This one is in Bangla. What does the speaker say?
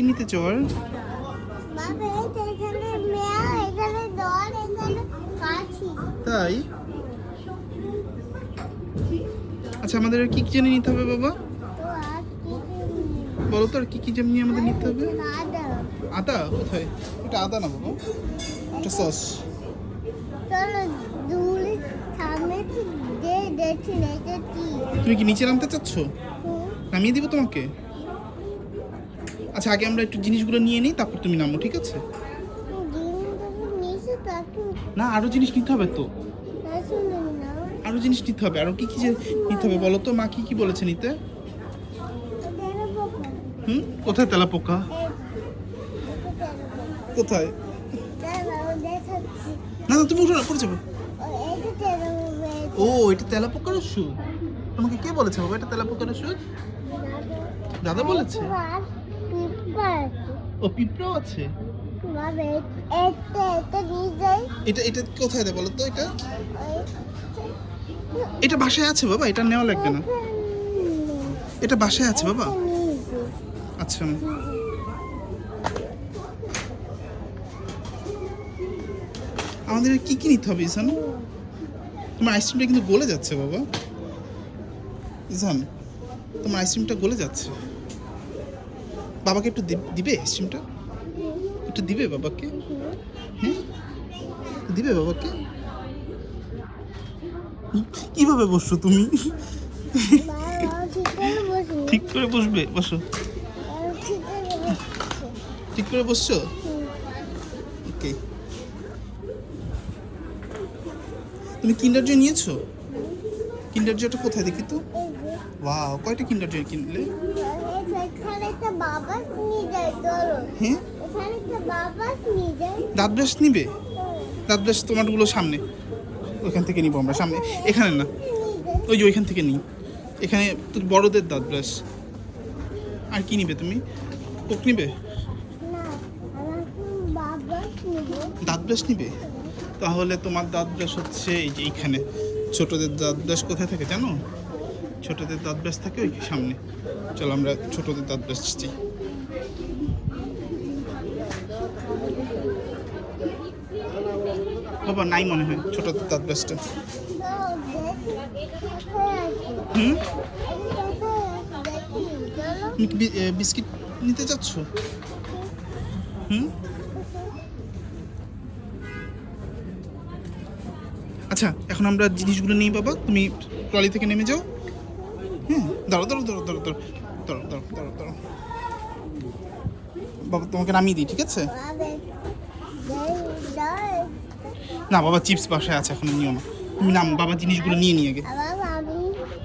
কি নিতে চল তাই? আচ্ছা আমাদের কি কি জেনে নিতে হবে বাবা? বলো তো আর কি কি জেনে আমাদের নিতে হবে? আদা। কোথায়? এটা আদা না বাবা? এটা সস। তুমি কি নিচে নামতে চাচ্ছ? নামিয়ে দিব তোমাকে? আচ্ছা আগে আমরা একটু জিনিসগুলো নিয়ে নিই, তারপর তুমি নামো, ঠিক আছে? না, আরও জিনিস নিতে হবে তো। আরও জিনিস নিতে হবে, আরও কি কি নিতে হবে বলো তো? মা কি কি বলেছে নিতে? হুম? কোথায় তেলা পোকা কোথায়? না না, তুমি উঠো না পড়ে যাবে। ও, এটা তেলা পোকার ওষুধ? তোমাকে কে বলেছে বাবা, এটা তেলা পোকার ওষুধ? দাদা বলেছে? ও পিঁপড়াও আছে? এটা এটা কোথায় দেয় বলো তো এটা? এটা বাসায় আছে বাবা এটা নেওয়া লাগবে না। এটা বাসায় আছে বাবা। আচ্ছা। আমাদের কি কি নিতে হবে ইসান? তোমার আইসক্রিমটা কিন্তু গলে যাচ্ছে বাবা। ইসান তোমার আইসক্রিমটা গলে যাচ্ছে। বাবাকে একটু দিবে আইসক্রিমটা একটু দিবে বাবাকে? হ্যাঁ দিবে বাবাকে? কীভাবে বসছো তুমি? ঠিক করে বসবে, বসো। ঠিক করে বসছো? ওকে। তুমি কিন্ডার জয় নিয়েছো? কিন্ডার জয়টা কোথায় দেখি তো? ওয়াও কয়টা কিন্ডার জয় কিনলে এখানে একটা বাবা নিয়ে যায় চলো হ্যাঁ? দাঁত ব্রাশ নিবে? দাঁত ব্রাশ তোমারগুলো সামনে। ওইখান থেকে নিবো আমরা সামনে। এখানে না। ওই যে ওইখান থেকে নিই। এখানে তো বড়দের দাঁত ব্রাশ। আর কি নিবে তুমি? কোক নিবে। দাঁত ব্রাশ নিবে? তাহলে তোমার দাঁত ব্রাশ হচ্ছে এই যে এইখানে। ছোটদের দাঁত ব্রাশ কোথায় থাকে জানো? ছোটদের দাঁত ব্রাশ থাকে ওই সামনে। চলো আমরা ছোটদের দাঁত ব্রাশ চাই বাবা, নাই মনে হয় ছোটদের দাঁত আছে হুম? বিস্কিট নিতে চাচ্ছ হুম? আচ্ছা এখন আমরা জিনিসগুলো নিই বাবা। তুমি ট্রলি থেকে নেমে যাও। দাঁড়ো ধরো দাঁড়ো ধরো ধরো ধরো ধরো দাঁড়ো দাঁড়ো বাবা তোমাকে নামিয়ে দিই ঠিক আছে? না বাবা চিপস বাসায় আছে এখন নিও না। তুমি নাম বাবা জিনিসগুলো নিয়ে নিয়ে বাবা